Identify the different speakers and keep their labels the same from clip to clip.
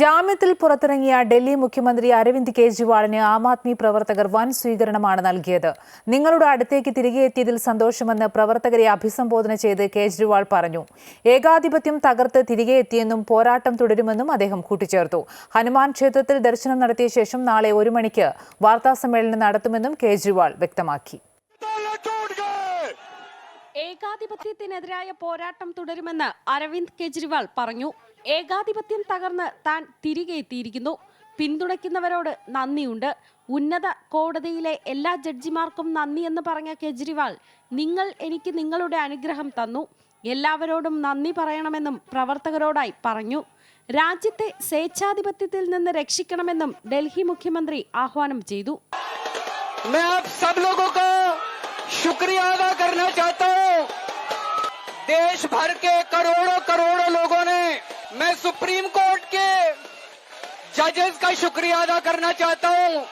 Speaker 1: ജാമ്യത്തിൽ പുറത്തിറങ്ങിയ ഡൽഹി മുഖ്യമന്ത്രി അരവിന്ദ് കെജ്രിവാളിന് ആം ആദ്മി പ്രവർത്തകർ വൻ സ്വീകരണമാണ് നൽകിയത്. നിങ്ങളുടെ അടുത്തേക്ക് തിരികെ എത്തിയതിൽ സന്തോഷമെന്ന് പ്രവർത്തകരെ അഭിസംബോധന ചെയ്ത് കെജ്രിവാൾ പറഞ്ഞു. ഏകാധിപത്യം തകർത്ത് തിരികെ എത്തിയെന്നും പോരാട്ടം തുടരുമെന്നും അദ്ദേഹം കൂട്ടിച്ചേർത്തു. ഹനുമാൻ ക്ഷേത്രത്തിൽ ദർശനം നടത്തിയ ശേഷം നാളെ ഒരു മണിക്ക് വാർത്താസമ്മേളനം നടത്തുമെന്നും കെജ്രിവാൾ വ്യക്തമാക്കി.
Speaker 2: ഏകാധിപത്യത്തിനെതിരായ പോരാട്ടം തുടരുമെന്ന് അരവിന്ദ് കെജ്രിവാൾ പറഞ്ഞു. ഏകാധിപത്യം തകർന്ന് താൻ തിരികെ എത്തിയിരിക്കുന്നു പിന്തുണയ്ക്കുന്നവരോട് നന്ദിയുണ്ട് ഉന്നത കോടതിയിലെ എല്ലാ ജഡ്ജിമാർക്കും നന്ദി എന്ന് പറഞ്ഞ കെജ്രിവാൾ നിങ്ങൾ എനിക്ക് നിങ്ങളുടെ അനുഗ്രഹം തന്നു എല്ലാവരോടും നന്ദി പറയണമെന്നും പ്രവർത്തകരോടായി പറഞ്ഞു രാജ്യത്തെ സ്വേച്ഛാധിപത്യത്തിൽ നിന്ന് രക്ഷിക്കണമെന്നും ഡൽഹി മുഖ്യമന്ത്രി ആഹ്വാനം ചെയ്തു
Speaker 3: मैं आप सब लोगों का शुक्रिया अदा करना चाहता हूँ देश भर के करोड़ों करोड़ों लोगों ने मैं सुप्रीम कोर्ट के जजेस का शुक्रिया अदा करना चाहता हूँ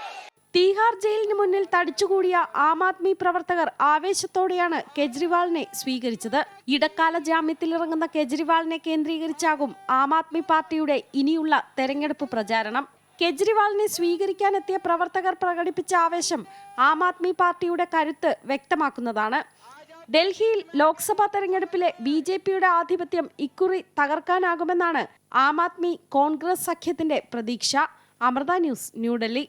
Speaker 2: തീഹാർ ജയിലിന് മുന്നിൽ തടിച്ചുകൂടിയ ആം ആദ്മി പ്രവർത്തകർ ആവേശത്തോടെയാണ് കെജ്രിവാളിനെ സ്വീകരിച്ചത് ഇടക്കാല ജാമ്യത്തിലിറങ്ങുന്ന കെജ്രിവാളിനെ കേന്ദ്രീകരിച്ചാകും ആം ആദ്മി പാർട്ടിയുടെ ഇനിയുള്ള തെരഞ്ഞെടുപ്പ് പ്രചാരണം കെജ്രിവാളിനെ സ്വീകരിക്കാനെത്തിയ പ്രവർത്തകർ പ്രകടിപ്പിച്ച ആവേശം ആം ആദ്മി പാർട്ടിയുടെ കരുത്ത് വ്യക്തമാക്കുന്നതാണ് ഡൽഹിയിൽ ലോക്സഭാ തെരഞ്ഞെടുപ്പിലെ ബി ജെ പിയുടെ ആധിപത്യം ഇക്കുറി തകർക്കാനാകുമെന്നാണ് ആം ആദ്മി കോൺഗ്രസ് സഖ്യത്തിന്റെ പ്രതീക്ഷ. അമൃത ന്യൂസ് ന്യൂഡൽഹി